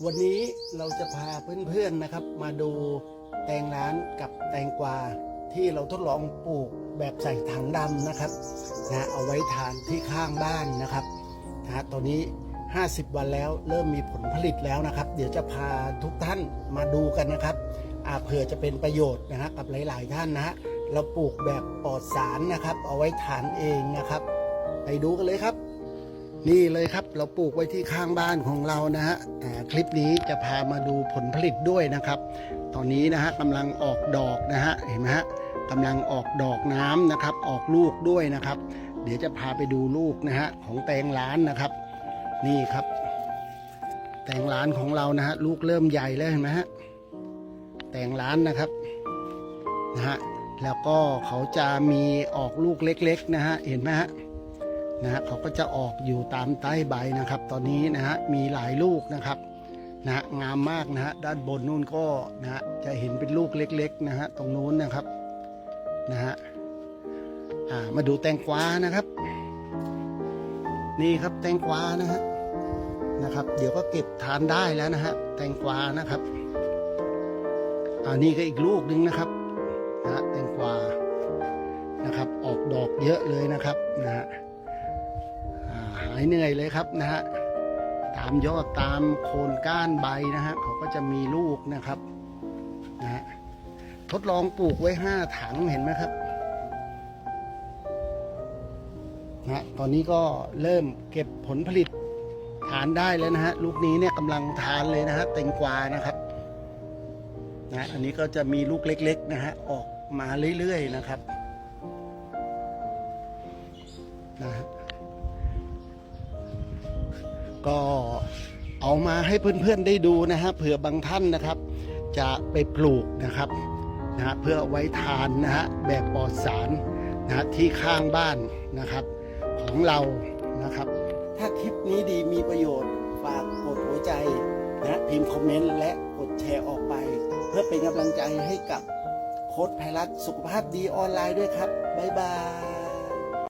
วันนี้เราจะพาเพื่อนๆนะครับ มาดูแตงร้านกับแตงกวาที่เราทดลองปลูกแบบใส่ถังดำนะครับนะเอาไว้ทานที่ข้างบ้านนะครับนะตอนนี้ 50 วันแล้วเริ่มมีผลผลิตแล้วนะครับ เดี๋ยวจะพาทุกท่านมาดูกันนะครับเผื่อจะเป็นประโยชน์นะฮะกับหลาย ๆ ท่านนะฮะเราปลูกแบบปลอดสารนะครับ เอาไว้ทานเองนะครับ ไปดูกันเลยครับ นี่เลยครับเราปลูกไว้ที่ข้างบ้านของเรานะฮะคลิปนี้จะพามาดูผลผลิตด้วยนะครับ ตอนนี้นะฮะกำลังออกดอกนะฮะเห็นไหมฮะกำลังออกดอกน้ำนะครับ ออกลูกด้วยนะครับ เดี๋ยวจะพาไปดูลูกนะฮะของแตงร้านนะครับ นี่ครับ แตงร้านของเรานะฮะลูกเริ่มใหญ่แล้วเห็นไหมฮะแตงร้านนะครับนะฮะแล้วก็เขาจะมีออกลูกเล็ก ๆ นะฮะเห็นไหมฮะ นะฮะเขาก็จะออกอยู่ตามใต้ใบนะครับ ตอนนี้นะฮะมีหลายลูกนะครับนะฮะงามมากนะฮะด้านบนนู่นก็นะฮะจะเห็นเป็นลูกเล็กๆนะฮะตรงนู้นนะครับนะฮะมาดูแตงกวานะครับ นี่ครับแตงกวานะฮะนะครับ เดี๋ยวก็เก็บทานได้แล้วนะฮะแตงกวานะครับอ่านี่ก็อีกลูกหนึ่งนะครับนะฮะแตงกวานะครับ ออกดอกเยอะเลยนะครับนะฮะายเหนื่อยเลยครับนะฮะตามยอดตามโคนก้านใบนะฮะเขาก็จะมีลูกนะครับนะฮะทดลองปลูกไว้ห้าถังเห็นไหมครับนะฮะตอนนี้ก็เริ่มเก็บผลผลิตทานได้แล้วนะฮะลูกนี้เนี่ยกำลังทานเลยนะฮะแตงกวานะครับนะอันนี้ก็จะมีลูกเล็ก ๆ นะฮะออกมาเรื่อย ๆ นะครับนะฮะ ก็เอามาให้เพื่อนๆได้ดูนะฮะเผื่อบางท่านนะครับ จะไปปลูกนะครับนะฮะเพื่อไว้ทานนะฮะแบบปลอดสารนะฮะที่ข้างบ้านนะครับของเรานะครับ ถ้าคลิปนี้ดีมีประโยชน์ ฝากกดหัวใจนะพิมพ์คอมเมนต์และกดแชร์ออกไป เพื่อเป็นกำลังใจให้กับโค้ดไพรัสสุขภาพดีออนไลน์ด้วยครับ บ๊ายบาย